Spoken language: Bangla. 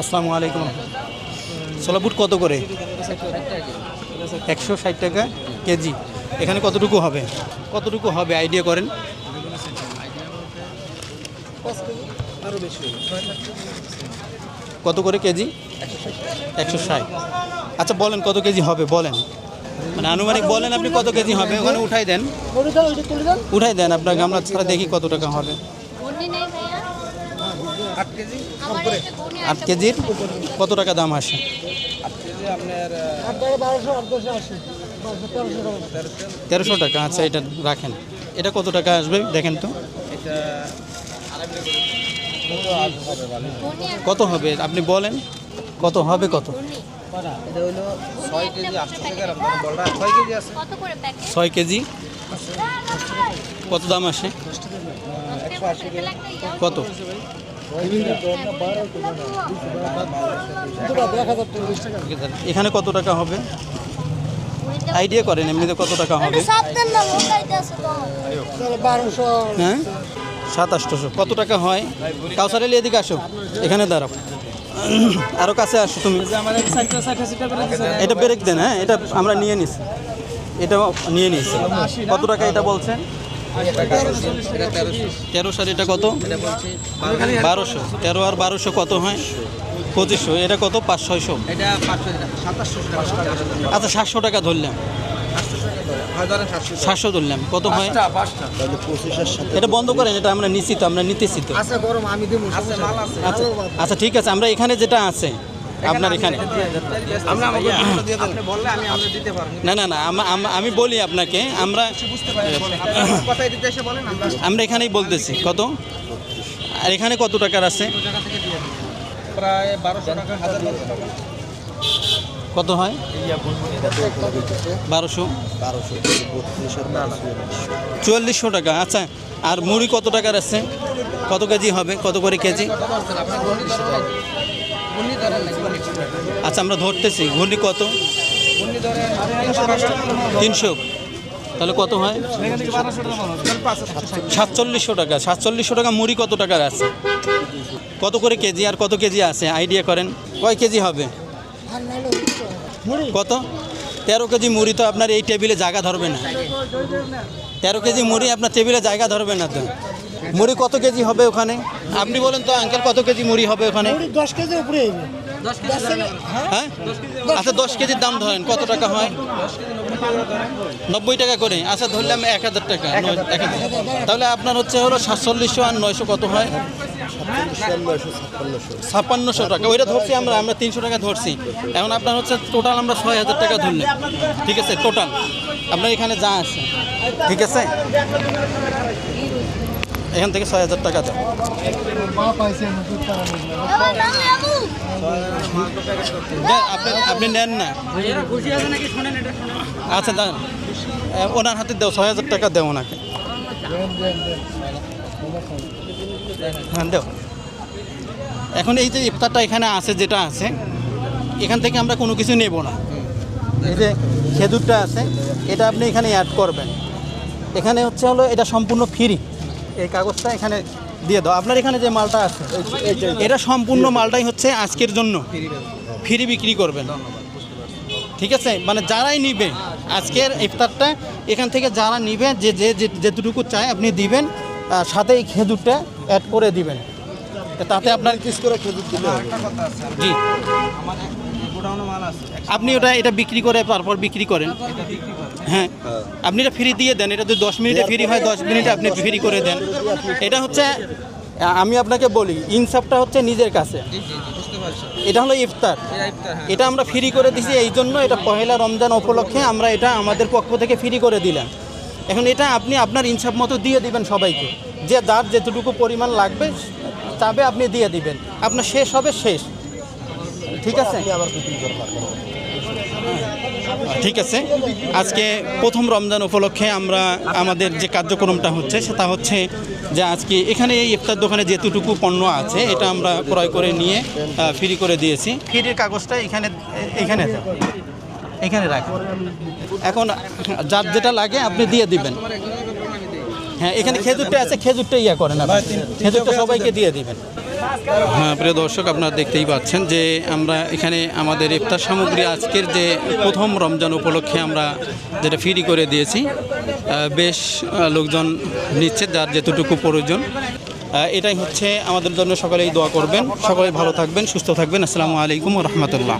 আসসালামু আলাইকুম। ছোলা বুট কত করে? একশো ষাট টাকা কেজি। এখানে কতটুকু হবে? কতটুকু হবে? আইডিয়া করেন। কত করে কেজি? একশো ষাট। আচ্ছা বলেন কত কেজি হবে? বলেন। মানে আনুমানিক বলেন আপনি কত কেজি হবে? ওখানে উঠাই দেন। উঠাই দেন আপনার গামলা ছাড়া দেখি কত টাকা হবে। আট কেজির কত টাকা দাম আসে? আট কেজি আপনার তেরোশো টাকা। আচ্ছা এটা রাখেন। এটা কত টাকা আসবে দেখেন তো? কত হবে আপনি বলেন। কত হবে কত? ছয় কেজি কত দাম আসে? কত? এখানে কত টাকা হবে? আইডিয়া করেন এমনিতে কত টাকা হবে? হ্যাঁ? সাত আটশোশো। কত টাকা হয়? কাউসার এদিকে আসো। এখানে দাঁড়াও। আরও কাছে আসো তুমি। এটা ব্রেক দেন হ্যাঁ? এটা আমরা নিয়ে নিছি। এটাও নিয়ে নিয়েছি কত টাকা এটা বলছেন এটা তেরোশো তেরো সার এটা কত? বারোশো। তেরো আর বারোশো কত হয়? পঁচিশশো। এটা কত? পাঁচ ছয়শো আচ্ছা সাতশো টাকা ধরলাম। সাতশো ধরলাম। কত হয়? এটা বন্ধ করেন এটা আমরা নিশ্চিত আমরা নিতেছি তো। আছে গরম আমি দিব আছে মাল আছে আচ্ছা আচ্ছা ঠিক আছে আমরা এখানে যেটা আছে আপনার এখানে? আমরা আমাকে দিয়ে দেন আপনি বললে আমি আমরা দিতে পারব। না না না আমা- বলি আপনাকে আমরা বুঝতে পারি আপনার কথাই দিতে এসে বলেন আমরা এখানেই বলতেছি। কত? আর এখানে কত টাকার আছে? প্রায় বারোশো টাকা হাজার বারোশো টাকা। কত হয়? বারোশো? চুয়াল্লিশশো টাকা আচ্ছা। আর মুড়ি কত টাকার আছে? কত কেজি হবে? কত করে কেজি? আচ্ছা আমরা ধরতেছি। ঘুরনি কত? তিনশো। তাহলে কত হয়? সাতচল্লিশশো টাকা। সাতচল্লিশশো টাকা মুড়ি কত টাকার আছে? কত করে কেজি আর কত কেজি আছে? আইডিয়া করেন। কয় কেজি হবে? কত? তেরো কেজি মুড়ি তো আপনার এই টেবিলে জায়গা ধরবে না। তেরো কেজি মুড়ি আপনার টেবিলে জায়গা ধরবে না তো। মুড়ি কত কেজি হবে ওখানে? আপনি বলেন তো আঙ্কেল কত কেজি মুড়ি হবে ওখানে? দশ কেজি উপরে হ্যাঁ? আচ্ছা দশ কেজির দাম ধরেন কত টাকা হয়? নব্বই টাকা করে। আচ্ছা ধরলাম এক হাজার টাকা নয়- এক হাজার। তাহলে আপনার হচ্ছে হলো সাতচল্লিশশো আর নয়শো কত হয়? ছাপ্পান্নশো টাকা। ওইটা ধরছি আমরা আমরা তিনশো টাকা ধরছি। এখন আপনার হচ্ছে টোটাল আমরা ছয় হাজার টাকা ধরলাম। ঠিক আছে টোটাল আপনার এখানে যা আছে। ঠিক আছে? এখান থেকে ছয় হাজার টাকা দেন দেন, আপনি নেন না। আচ্ছা দাঁড়ান। ওনার হাতে দেও ছয় হাজার টাকা দেও ওনাকে। হ্যাঁ দেও। এখন এই যে ইফতারটা এখানে আছে যেটা আছে এখান থেকে আমরা কোনো কিছু নেব না। এই যে খেজুরটা আছে এটা আপনি এখানে অ্যাড করবেন। এখানে হচ্ছে হলো এটা সম্পূর্ণ ফ্রি এই কাগজটা এখানে দিয়ে দাও। আপনার এখানে যে মালটা আছে এটা সম্পূর্ণ মালটাই হচ্ছে আজকের জন্য। ফ্রি বিক্রি করবেন। ঠিক আছে? মানে যারাই নিবে আজকের ইফতারটা এখান থেকে যারা নিবে যে যে যেটুকু চায় আপনি দিবেন সাথে এই খেজুরটা অ্যাড করে দিবেন। তাতে আপনার কিস করে খেজুর দিলে জি। আমার গোডাউনে মাল আছে। আপনি ওটা এটা বিক্রি করে তারপর বিক্রি করেন? হ্যাঁ। আপনি এটা ফ্রি দিয়ে দেন এটা যদি দশ মিনিটে ফ্রি হয় দশ মিনিটে আপনি ফ্রি করে দেন। এটা হচ্ছে আমি আপনাকে বলি ইনসাফটা হচ্ছে নিজের কাছে। এটা হলো ইফতার। এটা ইফতার হ্যাঁ। এটা আমরা ফ্রি করে দিছি এই জন্য এটা পহেলা রমজান উপলক্ষে আমরা এটা আমাদের পক্ষ থেকে ফ্রি করে দিলাম। এখন এটা আপনি আপনার ইনসাফ মতো দিয়ে দিবেন সবাইকে। যে যার যেটুকু পরিমাণ লাগবে তবে আপনি দিয়ে দিবেন। আপনার শেষ হবে শেষ। ঠিক আছে? ঠিক আছে। আজকে প্রথম রমজান উপলক্ষে আমরা আমাদের যে কার্যক্রমটা হচ্ছে সেটা হচ্ছে যে আজকে এখানে এই ইফতার দোকানে যেতটুকু পণ্য আছে এটা আমরা ক্রয় করে নিয়ে ফ্রি করে দিয়েছি। ফ্রির কাগজটা এখানে এখানে। এখানে রাখুন এখন যার যেটা লাগে আপনি দিয়ে দিবেন। হ্যাঁ এখানে খেজুরটা আছে খেজুরটা ইয়া করেন আপনি। খেজুরটা সবাইকে দিয়ে দিবেন। হ্যাঁ প্রিয় দর্শক, আপনারা দেখতেই পাচ্ছেন যে আমরা এখানে আমাদের ইফতার সামগ্রী আজকের যে প্রথম রমজান উপলক্ষে আমরা যেটা ফ্রি করে দিয়েছি বেশ লোকজন নিচ্ছে যার যেতটুকু প্রয়োজন। এটাই হচ্ছে আমাদের জন্য সকলেই দোয়া করবেন। সকলে ভালো থাকবেন, সুস্থ থাকবেন। আসসালামু আলাইকুম রহমতুল্লাহ।